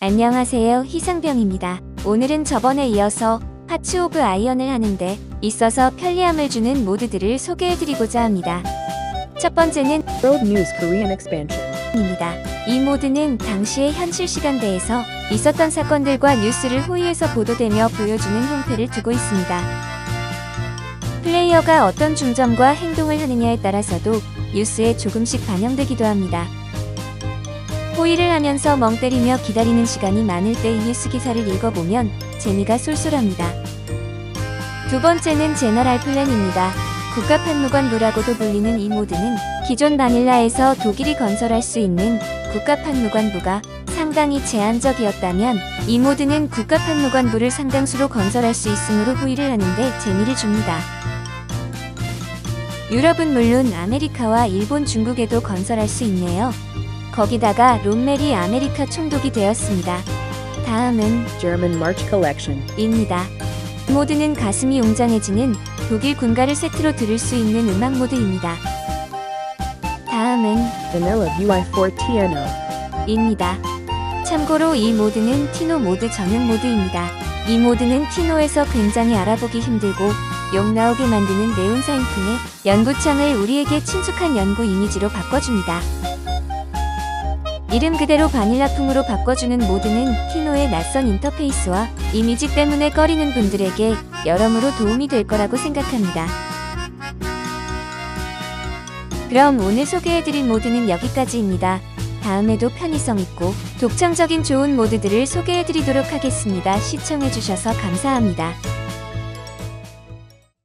안녕하세요 희상병입니다. 오늘은 저번에 이어서 파츠 오브 아이언을 하는데 있어서 편리함을 주는 모드들을 소개해드리고자 합니다. 첫 번째는 World News Korean Expansion. 입니다. 이 모드는 당시의 현실 시간대에서 있었던 사건들과 뉴스를 호위해서 보도되며 보여주는 형태를 두고 있습니다. 플레이어가 어떤 중점과 행동을 하느냐에 따라서도 뉴스에 조금씩 반영되기도 합니다. 호의를 하면서 멍 때리며 기다리는 시간이 많을 때이 뉴스 기사를 읽어보면 재미가 쏠쏠합니다. 두 번째는 제너럴 플랜입니다. 국가판무관부라고도 불리는 이 모드는 기존 바닐라에서 독일이 건설할 수 있는 국가판무관부가 상당히 제한적이었다면 이 모드는 국가판무관부를 상당수로 건설할 수 있으므로 호의를 하는데 재미를 줍니다. 유럽은 물론 아메리카와 일본, 중국에도 건설할 수 있네요. 거기다가 롬멜이 아메리카 총독이 되었습니다. 다음은 German March Collection. 입니다. 이 모드는 가슴이 웅장해지는 독일 군가를 세트로 들을 수 있는 음악 모드입니다. 다음은 Vanilla UI4 TNO. 입니다. 참고로 이 모드는 티노 모드 전용 모드입니다. 이 모드는 티노에서 굉장히 알아보기 힘들고 욕 나오게 만드는 네온 사인 풍의 연구창을 우리에게 친숙한 연구 이미지로 바꿔줍니다. 이름 그대로 바닐라풍으로 바꿔주는 모드는 티노의 낯선 인터페이스와 이미지 때문에 꺼리는 분들에게 여러모로 도움이 될 거라고 생각합니다. 그럼 오늘 소개해드릴 모드는 여기까지입니다. 다음에도 편의성 있고 독창적인 좋은 모드들을 소개해드리도록 하겠습니다. 시청해주셔서 감사합니다.